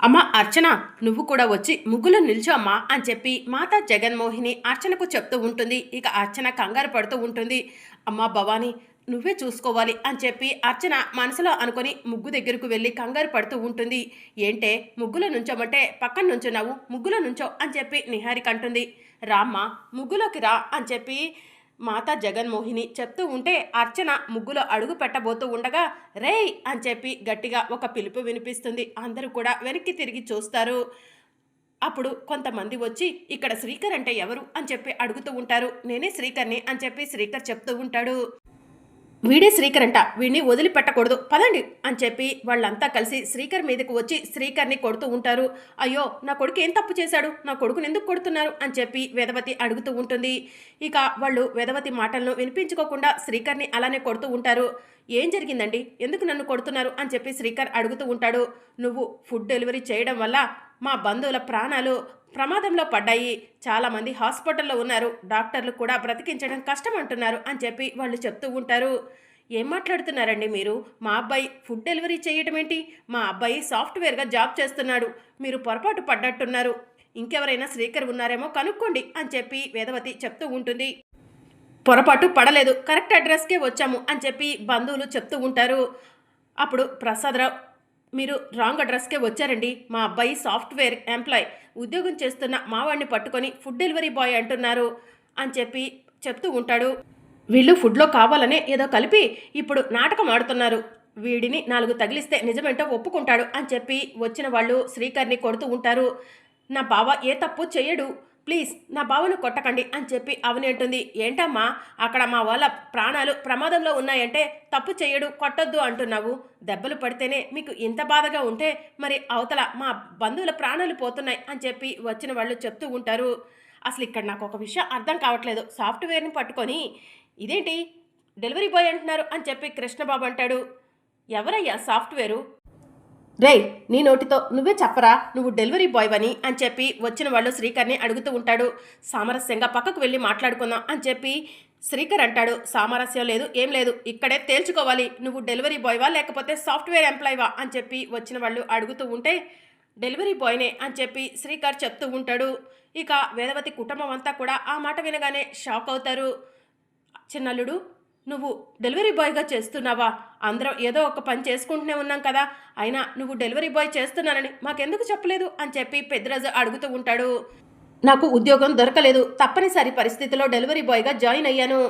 అమ్మ అర్చన నువ్వు కూడా వచ్చి ముగ్గులో నిల్చో అమ్మా అని చెప్పి మాత జగన్మోహిని అర్చనకు చెప్తూ ఉంటుంది. ఇక అర్చన కంగారు పడుతూ ఉంటుంది. అమ్మా భవానీ నువ్వే చూసుకోవాలి అని చెప్పి అర్చన మనసులో అనుకొని ముగ్గు దగ్గరకు వెళ్ళి కంగారు పడుతూ ఉంటుంది. ఏంటే ముగ్గులో నుంచోమంటే పక్కన నుంచున్నావు ముగ్గులో నుంచో అని చెప్పి నిహారిక అంటుంది. రామ్మ ముగ్గులోకి రా అని చెప్పి మాతా జగన్మోహిని చెప్తూ ఉంటే అర్చన ముగ్గులో అడుగు పెట్టబోతూ ఉండగా రేయ్! అని చెప్పి గట్టిగా ఒక పిలుపు వినిపిస్తుంది. అందరూ కూడా వెనక్కి తిరిగి చూస్తారు. అప్పుడు కొంతమంది వచ్చి ఇక్కడ శ్రీకర్ అంటే ఎవరు? అని చెప్పి అడుగుతూ ఉంటారు. నేనే శ్రీకర్ని అని చెప్పి శ్రీకర్ చెప్తూ ఉంటాడు. వీడే శ్రీకర్ అంట వీడిని వదిలిపెట్టకూడదు. పదండి అని చెప్పి వాళ్ళంతా కలిసి శ్రీకర్ మీదకు వచ్చి శ్రీకర్ని కొడుతూ ఉంటారు. అయ్యో నా కొడుకు ఏం తప్పు చేశాడు? నా కొడుకుని ఎందుకు కొడుతున్నారు? అని చెప్పి వేదవతి అడుగుతూ ఉంటుంది. ఇక వాళ్ళు వేదవతి మాటలను వినిపించుకోకుండా శ్రీకర్ని అలానే కొడుతూ ఉంటారు. ఏం జరిగిందండి? ఎందుకు నన్ను కొడుతున్నారు? అని చెప్పి శ్రీకర్ అడుగుతూ ఉంటాడు. నువ్వు ఫుడ్ డెలివరీ చేయడం వల్ల మా బంధువుల ప్రాణాలు ప్రమాదంలో పడ్డాయి. చాలామంది హాస్పిటల్లో ఉన్నారు. డాక్టర్లు కూడా బ్రతికించడం కష్టం అంటున్నారు అని చెప్పి వాళ్ళు చెప్తూ ఉంటారు. ఏం మాట్లాడుతున్నారండి మీరు? మా అబ్బాయి ఫుడ్ డెలివరీ చేయటం ఏంటి మా అబ్బాయి సాఫ్ట్వేర్గా జాబ్ చేస్తున్నాడు. మీరు పొరపాటు పడ్డట్టున్నారు. ఇంకెవరైనా శ్రీకర్ ఉన్నారేమో కనుక్కోండి అని చెప్పి వేదవతి చెప్తూ ఉంటుంది. పొరపాటు పడలేదు. కరెక్ట్ అడ్రస్కే వచ్చాము అని చెప్పి బంధువులు చెప్తూ ఉంటారు. అప్పుడు ప్రసాదరావు మీరు రాంగ్ అడ్రస్కే వచ్చారండి. మా అబ్బాయి సాఫ్ట్వేర్ ఎంప్లాయ్. ఉద్యోగం చేస్తున్న మావాడిని పట్టుకొని ఫుడ్ డెలివరీ బాయ్ అంటున్నారు అని చెప్పి చెప్తూ ఉంటాడు. వీళ్ళు ఫుడ్లో కావాలనే ఏదో కలిపి ఇప్పుడు నాటకం ఆడుతున్నారు. వీడిని నాలుగు తగిలిస్తే నిజమేంటో ఒప్పుకుంటాడు అని చెప్పి వచ్చిన వాళ్ళు శ్రీకర్ని కొడుతూ ఉంటారు. నా బావ ఏ తప్పు చేయడు. ప్లీజ్ నా బావను కొట్టకండి అని చెప్పి అవని అంటుంది. ఏంటమ్మా అక్కడ మా వాళ్ళ ప్రాణాలు ప్రమాదంలో ఉన్నాయంటే తప్పు చేయడు కొట్టొద్దు అంటున్నావు. దెబ్బలు పడితేనే మీకు ఇంత బాధగా ఉంటే మరి అవతల మా బంధువుల ప్రాణాలు పోతున్నాయి అని చెప్పి వచ్చిన వాళ్ళు చెప్తూ ఉంటారు. అసలు ఇక్కడ నాకు ఒక విషయం అర్థం కావట్లేదు. సాఫ్ట్వేర్ని పట్టుకొని ఇదేంటి? డెలివరీ బాయ్ అంటున్నారు అని చెప్పి కృష్ణబాబు అంటాడు. ఎవరయ్యా సాఫ్ట్వేరు? రేయ్ నీ నోటితో నువ్వే చెప్పరా? నువ్వు డెలివరీ బాయ్ అని అని చెప్పి వచ్చిన వాళ్ళు శ్రీకర్ని అడుగుతూ ఉంటాడు. సామరస్యంగా పక్కకు వెళ్ళి మాట్లాడుకుందాం అని చెప్పి శ్రీకర్ అంటాడు. సామరస్యం లేదు ఏం లేదు ఇక్కడే తేల్చుకోవాలి. నువ్వు డెలివరీ బాయ్వా లేకపోతే సాఫ్ట్వేర్ ఎంప్లాయీవా అని చెప్పి వచ్చిన వాళ్ళు అడుగుతూ ఉంటే డెలివరీ బాయ్నే అని చెప్పి శ్రీకర్ చెప్తూ ఉంటాడు. ఇక వేదవతి కుటుంబం అంతా కూడా ఆ మాట వినగానే షాక్ అవుతారు. చిన్నల్లుడు నువ్వు డెలివరీ బాయ్గా చేస్తున్నావా? అందరం ఏదో ఒక పని చేసుకుంటూనే ఉన్నాం కదా. అయినా నువ్వు డెలివరీ బాయ్ చేస్తున్నానని మాకెందుకు చెప్పలేదు? అని చెప్పి పెద్దరాజు అడుగుతూ ఉంటాడు. నాకు ఉద్యోగం దొరకలేదు. తప్పనిసరి పరిస్థితిలో డెలివరీ బాయ్గా జాయిన్ అయ్యాను.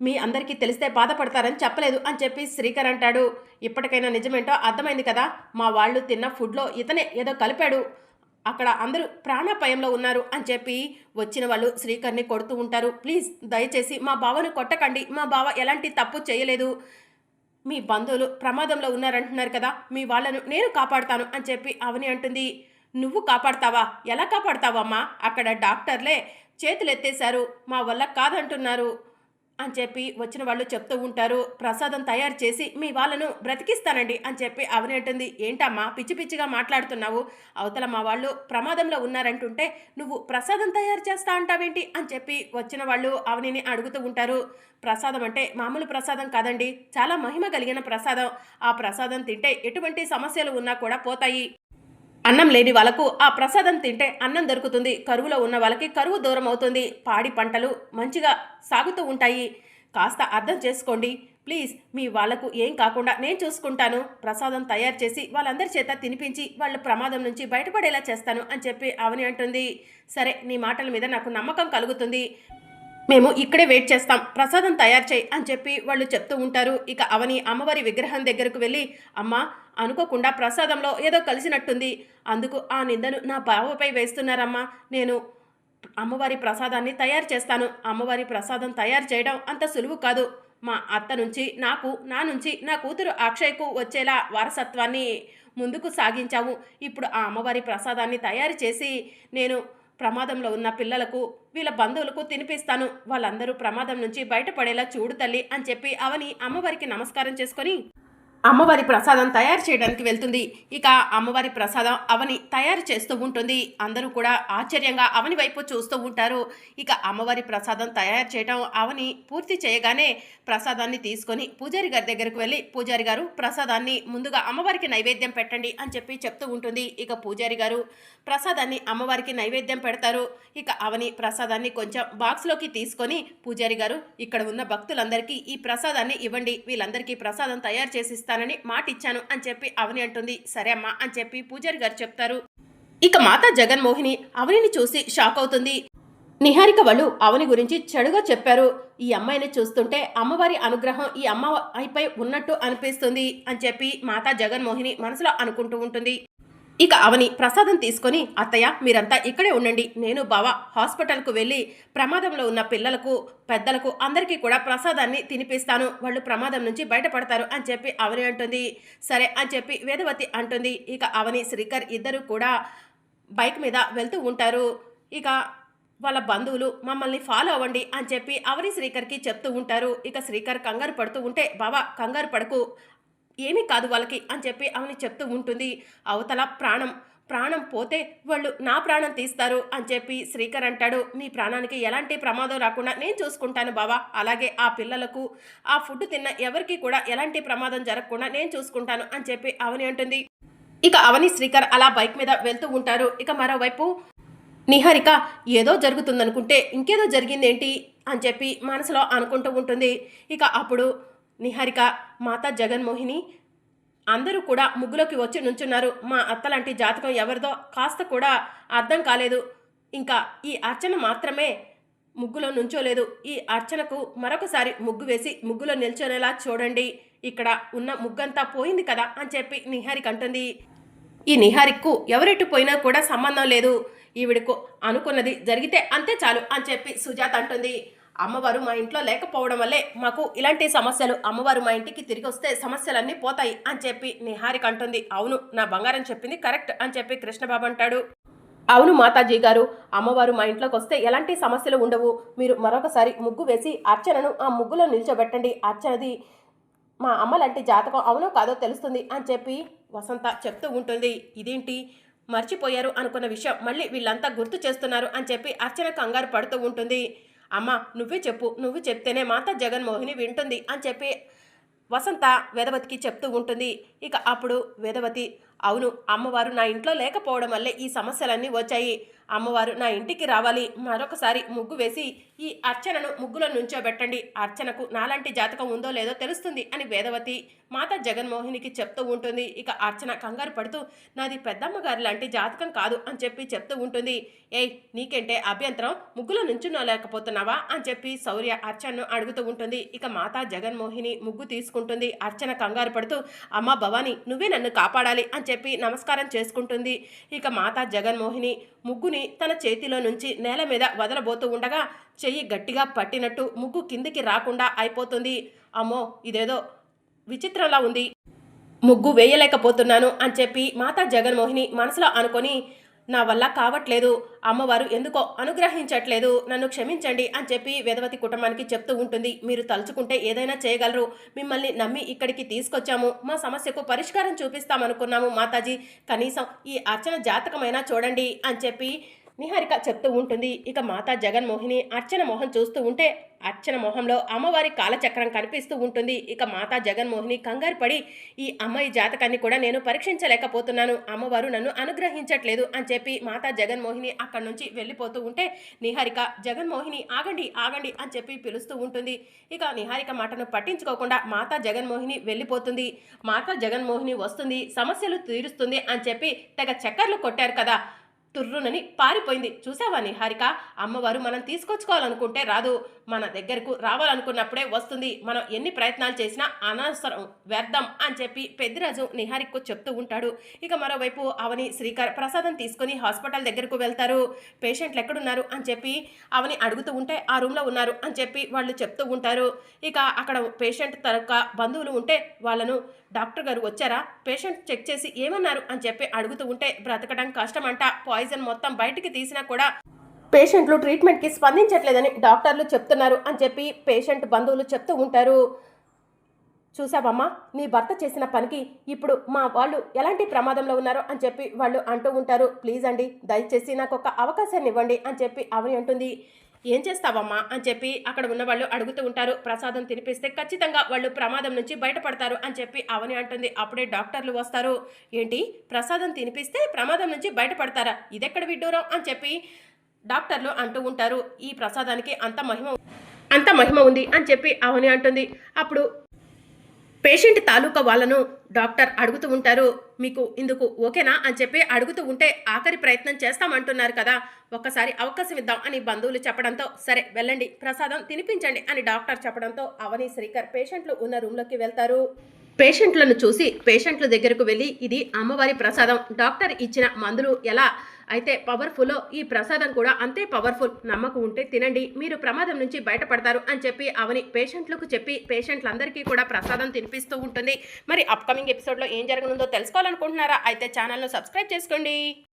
మీ అందరికీ తెలిస్తే బాధపడతారని చెప్పలేదు అని చెప్పి శ్రీకర్ అంటాడు. ఇప్పటికైనా నిజమేంటో అర్థమైంది కదా. మా వాళ్ళు తిన్న ఫుడ్లో ఇతనే ఏదో కలిపాడు. అక్కడ అందరూ ప్రాణాపాయంలో ఉన్నారు అని చెప్పి వచ్చిన వాళ్ళు శ్రీకర్ని కొడుతూ ఉంటారు. ప్లీజ్ దయచేసి మా బావను కొట్టకండి. మా బావ ఎలాంటి తప్పు చేయలేదు. మీ బంధువులు ప్రమాదంలో ఉన్నారంటున్నారు కదా మీ వాళ్ళను నేను కాపాడుతాను అని చెప్పి అవని అంటుంది. నువ్వు కాపాడతావా? ఎలా కాపాడతావమ్మా? అక్కడ డాక్టర్లే చేతులు ఎత్తేశారు మా వల్ల కాదంటున్నారు. అని చెప్పి వచ్చిన వాళ్ళు చెప్తూ ఉంటారు. ప్రసాదం తయారు చేసి మీ వాళ్ళను బ్రతికిస్తానండి అని చెప్పి అవని ఏంటమ్మా పిచ్చి పిచ్చిగా మాట్లాడుతున్నావు? అవతల మా వాళ్ళు ప్రమాదంలో ఉన్నారంటుంటే నువ్వు ప్రసాదం తయారు చేస్తా అంటావేంటి? అని చెప్పి వచ్చిన వాళ్ళు అవనిని అడుగుతూ ఉంటారు. ప్రసాదం అంటే మామూలు ప్రసాదం కాదండి. చాలా మహిమ కలిగిన ప్రసాదం. ఆ ప్రసాదం తింటే ఎటువంటి సమస్యలు ఉన్నా కూడా పోతాయి. అన్నం లేని వాళ్ళకు ఆ ప్రసాదం తింటే అన్నం దొరుకుతుంది. కరువులో ఉన్న వాళ్ళకి కరువు దూరం అవుతుంది. పాడి పంటలు మంచిగా సాగుతూ ఉంటాయి. కాస్త అర్థం చేసుకోండి. ప్లీజ్ మీ వాళ్ళకు ఏం కాకుండా నేను చూసుకుంటాను. ప్రసాదం తయారు చేసి వాళ్ళందరి చేత తినిపించి వాళ్ళ ప్రమాదం నుంచి బయటపడేలా చేస్తాను అని చెప్పి అవని అంటుంది. సరే నీ మాటల మీద నాకు నమ్మకం కలుగుతుంది. మేము ఇక్కడే వెయిట్ చేస్తాం. ప్రసాదం తయారు చేయి అని చెప్పి వాళ్ళు చెప్తూ ఉంటారు. ఇక అవని అమ్మవారి విగ్రహం దగ్గరకు వెళ్ళి అమ్మ అనుకోకుండా ప్రసాదంలో ఏదో కలిసినట్టుంది. అందుకు ఆ నిందను నా బావపై వేస్తున్నారమ్మా. నేను అమ్మవారి ప్రసాదాన్ని తయారు చేస్తాను. అమ్మవారి ప్రసాదం తయారు చేయడం అంత సులువు కాదు. మా అత్త నుంచి నాకు నా నుంచి నా కూతురు అక్షయ్కు వచ్చేలా వారసత్వాన్ని ముందుకు సాగించాము ఇప్పుడు ఆ అమ్మవారి ప్రసాదాన్ని తయారు చేసి నేను ప్రమాదంలో ఉన్న పిల్లలకు వీళ్ళ బంధువులకు తినిపిస్తాను. వాళ్ళందరూ ప్రమాదం నుంచి బయటపడేలా చూడు తల్లి అని చెప్పి అవని అమ్మవారికి నమస్కారం చేసుకొని అమ్మవారి ప్రసాదం తయారు చేయడానికి వెళ్తుంది. ఇక అమ్మవారి ప్రసాదం అవని తయారు చేస్తూ ఉంటుంది. అందరూ కూడా ఆశ్చర్యంగా అవని వైపు చూస్తూ ఉంటారు. ఇక అమ్మవారి ప్రసాదం తయారు చేయటం అవని పూర్తి చేయగానే ప్రసాదాన్ని తీసుకొని పూజారి గారి దగ్గరకు వెళ్ళి పూజారి గారు ప్రసాదాన్ని ముందుగా అమ్మవారికి నైవేద్యం పెట్టండి అని చెప్పి చెప్తూ ఉంటుంది. ఇక పూజారి గారు ప్రసాదాన్ని అమ్మవారికి నైవేద్యం పెడతారు. ఇక అవని ప్రసాదాన్ని కొంచెం బాక్స్లోకి తీసుకొని పూజారి గారు ఇక్కడ ఉన్న భక్తులందరికీ ఈ ప్రసాదాన్ని ఇవ్వండి. వీళ్ళందరికీ ప్రసాదం తయారు చేసి ఇస్తానని మాట ఇచ్చాను అని చెప్పి అవని అంటుంది. సరే అమ్మా అని చెప్పి పూజారి గారు చెప్తారు. ఇక మాతా జగన్మోహిని అవనిని చూసి షాక్ అవుతుంది. నిహారిక వాళ్ళు అవని గురించి చెడుగా చెప్పారు. ఈ అమ్మాయిని చూస్తుంటే అమ్మవారి అనుగ్రహం ఈ అమ్మాయిపై ఉన్నట్టు అనిపిస్తుంది అని చెప్పి మాతా జగన్మోహిని మనసులో అనుకుంటూ ఉంటుంది. ఇక అవని ప్రసాదం తీసుకొని అత్తయ్య మీరంతా ఇక్కడే ఉండండి. నేను బావ హాస్పిటల్కు వెళ్ళి ప్రమాదంలో ఉన్న పిల్లలకు పెద్దలకు అందరికీ కూడా ప్రసాదాన్ని తినిపిస్తాను. వాళ్ళు ప్రమాదం నుంచి బయటపడతారు అని చెప్పి అవని అంటుంది. సరే అని చెప్పి వేదవతి అంటుంది. ఇక అవని శ్రీకర్ ఇద్దరు కూడా బైక్ మీద వెళ్తూ ఉంటారు. ఇక వాళ్ళ బంధువులు మమ్మల్ని ఫాలో అవ్వండి అని చెప్పి అవని శ్రీకర్కి చెప్తూ ఉంటారు. ఇక శ్రీకర్ కంగారు పడుతూ ఉంటే బావా కంగారు పడకు. ఏమీ కాదు వాళ్ళకి అని చెప్పి అవని చెప్తూ ఉంటుంది. అవతల ప్రాణం ప్రాణం పోతే వాళ్ళు నా ప్రాణం తీస్తారు అని చెప్పి శ్రీకర్ అంటాడు. నీ ప్రాణానికి ఎలాంటి ప్రమాదం రాకుండా నేను చూసుకుంటాను బావా. అలాగే ఆ పిల్లలకు ఆ ఫుడ్ తిన్న ఎవరికి కూడా ఎలాంటి ప్రమాదం జరగకుండా నేను చూసుకుంటాను అని చెప్పి అవని అంటుంది. ఇక అవని శ్రీకర్ అలా బైక్ మీద వెళ్తూ ఉంటారు. ఇక మరోవైపు నిహారిక ఏదో జరుగుతుందనుకుంటే ఇంకేదో జరిగిందేంటి అని చెప్పి మనసులో అనుకుంటూ ఉంటుంది. ఇక అప్పుడు నిహారిక మాతా జగన్మోహిని అందరూ కూడా ముగ్గులోకి వచ్చి నుంచున్నారు. మా అత్తలాంటి జాతకం ఎవరిదో కాస్త కూడా అర్థం కాలేదు. ఇంకా ఈ అర్చన మాత్రమే ముగ్గులో నుంచోలేదు. ఈ అర్చనకు మరొకసారి ముగ్గు వేసి ముగ్గులో నిల్చొనేలా చూడండి. ఇక్కడ ఉన్న ముగ్గంతా పోయింది కదా అని చెప్పి నిహారిక అంటుంది. ఈ నిహారిక్కు ఎవరెట్టు పోయినా కూడా సంబంధం లేదు. ఈవిడకు అనుకున్నది జరిగితే అంతే చాలు అని చెప్పి సుజాత అంటుంది. అమ్మవారు మా ఇంట్లో లేకపోవడం వల్లే మాకు ఇలాంటి సమస్యలు అమ్మవారు మా ఇంటికి తిరిగి వస్తే సమస్యలన్నీ పోతాయి అని చెప్పి నిహారిక అంటుంది. అవును నా బంగారం చెప్పింది కరెక్ట్ అని చెప్పి కృష్ణబాబు అంటాడు. అవును మాతాజీ గారు అమ్మవారు మా ఇంట్లోకి వస్తే ఎలాంటి సమస్యలు ఉండవు. మీరు మరొకసారి ముగ్గు వేసి అర్చనను ఆ ముగ్గులో నిల్చోబెట్టండి. అర్చనది మా అమ్మ లాంటి జాతకం అవునో కాదో తెలుస్తుంది అని చెప్పి వసంత చెప్తూ ఉంటుంది. ఇదేంటి? మర్చిపోయారు అనుకున్న విషయం మళ్ళీ వీళ్ళంతా గుర్తు చేస్తున్నారు అని చెప్పి అర్చన కంగారు పడుతూ ఉంటుంది. అమ్మ నువ్వే చెప్పు నువ్వు చెప్తేనే మాత జగన్మోహిని వింటుంది అని చెప్పి వసంత వేదవతికి చెప్తూ ఉంటుంది. ఇక అప్పుడు వేదవతి అవును అమ్మవారు నా ఇంట్లో లేకపోవడం వల్లే ఈ సమస్యలన్నీ వచ్చాయి. అమ్మవారు నా ఇంటికి రావాలి. మరొకసారి ముగ్గు వేసి ఈ అర్చనను ముగ్గులో నుంచోబెట్టండి. అర్చనకు నాలాంటి జాతకం ఉందో లేదో తెలుస్తుంది అని వేదవతి మాత జగన్మోహినికి చెప్తూ ఉంటుంది. ఇక అర్చన కంగారు పడుతూ నాది పెద్దమ్మ గారి లాంటి జాతకం కాదు అని చెప్పి చెప్తూ ఉంటుంది. ఏయ్ నీకంటే అభ్యంతరం? ముగ్గులో నుంచున్నోలేకపోతున్నావా అని చెప్పి శౌర్య అర్చనను అడుగుతూ ఉంటుంది. ఇక మాతా జగన్మోహిని ముగ్గు తీసుకుంటుంది. అర్చన కంగారు పడుతూ అమ్మ భవాని నువ్వే నన్ను కాపాడాలి అని చెప్పి నమస్కారం చేసుకుంటుంది. ఇక మాతా జగన్మోహిని ముగ్గుని తన చేతిలో నుంచి నేల మీద వదలబోతూ ఉండగా చెయ్యి గట్టిగా పట్టినట్టు ముగ్గు కిందికి రాకుండా అయిపోతుంది. అమ్మో ఇదేదో విచిత్రంలా ఉంది. ముగ్గు వేయలేకపోతున్నాను అని చెప్పి మాతా జగన్మోహిని మనసులో అనుకొని నా వల్ల కావట్లేదు. అమ్మవారు ఎందుకో అనుగ్రహించట్లేదు. నన్ను క్షమించండి అని చెప్పి వేదవతి కుటుంబానికి చెప్తూ ఉంటుంది. మీరు తలుచుకుంటే ఏదైనా చేయగలరు. మిమ్మల్ని నమ్మి ఇక్కడికి తీసుకొచ్చాము. మా సమస్యకు పరిష్కారం చూపిస్తామనుకున్నాము మాతాజీ. కనీసం ఈ అర్చన జాతకమైనా చూడండి అని చెప్పి నిహారిక చెప్తూ ఉంటుంది. ఇక మాతా జగన్మోహిని అర్చన మొహం చూస్తూ ఉంటే అర్చన మొహంలో అమ్మవారి కాలచక్రం కనిపిస్తూ ఉంటుంది. ఇక మాతా జగన్మోహిని కంగారు పడి ఈ అమ్మాయి జాతకాన్ని కూడా నేను పరీక్షించలేకపోతున్నాను. అమ్మవారు నన్ను అనుగ్రహించట్లేదు అని చెప్పి మాతా జగన్మోహిని అక్కడి నుంచి వెళ్ళిపోతూ ఉంటే నిహారిక జగన్మోహిని ఆగండి ఆగండి అని చెప్పి పిలుస్తూ ఉంటుంది. ఇక నిహారిక మాటను పట్టించుకోకుండా మాతా జగన్మోహిని వెళ్ళిపోతుంది. మాతా జగన్మోహిని వస్తుంది సమస్యలు తీరుస్తుంది అని చెప్పి తెగ చక్కర్లు కొట్టారు కదా. తుర్రునని పారిపోయింది. చూసావా నిహారిక? అమ్మవారు మనం తీసుకొచ్చుకోవాలనుకుంటే రాదు. మన దగ్గరకు రావాలనుకున్నప్పుడే వస్తుంది. మనం ఎన్ని ప్రయత్నాలు చేసినా అనవసరం వ్యర్థం అని చెప్పి పెద్దిరాజు నిహారికకు చెప్తూ ఉంటాడు. ఇక మరోవైపు అవని శ్రీకర్ ప్రసాదం తీసుకొని హాస్పిటల్ దగ్గరకు వెళ్తారు. పేషెంట్లు ఎక్కడున్నారు అని చెప్పి అవని అడుగుతూ ఉంటే ఆ రూమ్లో ఉన్నారు అని చెప్పి వాళ్ళు చెప్తూ ఉంటారు. ఇక అక్కడ పేషెంట్ తరక బంధువులు ఉంటే వాళ్ళను డాక్టర్ గారు వచ్చారా? పేషెంట్ చెక్ చేసి ఏమన్నారు? అని చెప్పి అడుగుతూ ఉంటే బ్రతకడం కష్టమంట. పాయిజన్ మొత్తం బయటికి తీసినా కూడా పేషెంట్లు ట్రీట్మెంట్కి స్పందించట్లేదని డాక్టర్లు చెప్తున్నారు అని చెప్పి పేషెంట్ బంధువులు చెప్తూ ఉంటారు. చూసావమ్మా నీ భర్త చేసిన పనికి ఇప్పుడు మా వాళ్ళు ఎలాంటి ప్రమాదంలో ఉన్నారో అని చెప్పి వాళ్ళు అంటూ ఉంటారు. ప్లీజ్ అండి దయచేసి నాకు ఒక అవకాశాన్ని ఇవ్వండి అని చెప్పి అవని అంటుంది. ఏం చేస్తావమ్మా? అని చెప్పి అక్కడ ఉన్న వాళ్ళు అడుగుతూ ఉంటారు. ప్రసాదం తినిపిస్తే ఖచ్చితంగా వాళ్ళు ప్రమాదం నుంచి బయటపడతారు అని చెప్పి అవని అంటుంది. అప్పుడే డాక్టర్లు వస్తారు. ఏంటి? ప్రసాదం తినిపిస్తే ప్రమాదం నుంచి బయటపడతారా? ఇదెక్కడ విడ్డూరం? అని చెప్పి డాక్టర్లు అంటూ ఉంటారు. ఈ ప్రసాదానికి అంత మహిమ అంత మహిమ ఉంది అని చెప్పి అవని అంటుంది. అప్పుడు పేషెంట్ తాలూకా వాళ్ళను డాక్టర్ అడుగుతూ ఉంటారు మీకు ఇందుకు ఓకేనా? అని చెప్పి అడుగుతూ ఉంటే ఆఖరి ప్రయత్నం చేస్తామంటున్నారు కదా. ఒక్కసారి అవకాశం ఇద్దాం అని బంధువులు చెప్పడంతో సరే వెళ్ళండి ప్రసాదం తినిపించండి అని డాక్టర్ చెప్పడంతో అవని శ్రీకర్ పేషెంట్లు ఉన్న రూమ్లోకి వెళ్తారు. పేషెంట్లను చూసి పేషెంట్ల దగ్గరకు వెళ్ళి ఇది అమ్మవారి ప్రసాదం. డాక్టర్ ఇచ్చిన మందులు ఎలా అయితే పవర్ఫుల్లో ఈ ప్రసాదం కూడా అంతే పవర్ఫుల్ నమ్మకం ఉంటే తినండి. మీరు ప్రమాదం నుంచి బయటపడతారు అని చెప్పి అవని పేషెంట్లకు చెప్పి పేషెంట్లందరికీ కూడా ప్రసాదం తినిపిస్తూ ఉంటుంది. మరి అప్కమింగ్ ఎపిసోడ్లో ఏం జరగనుందో తెలుసుకోవాలనుకుంటున్నారా? అయితే ఛానల్ను సబ్స్క్రైబ్ చేసుకోండి.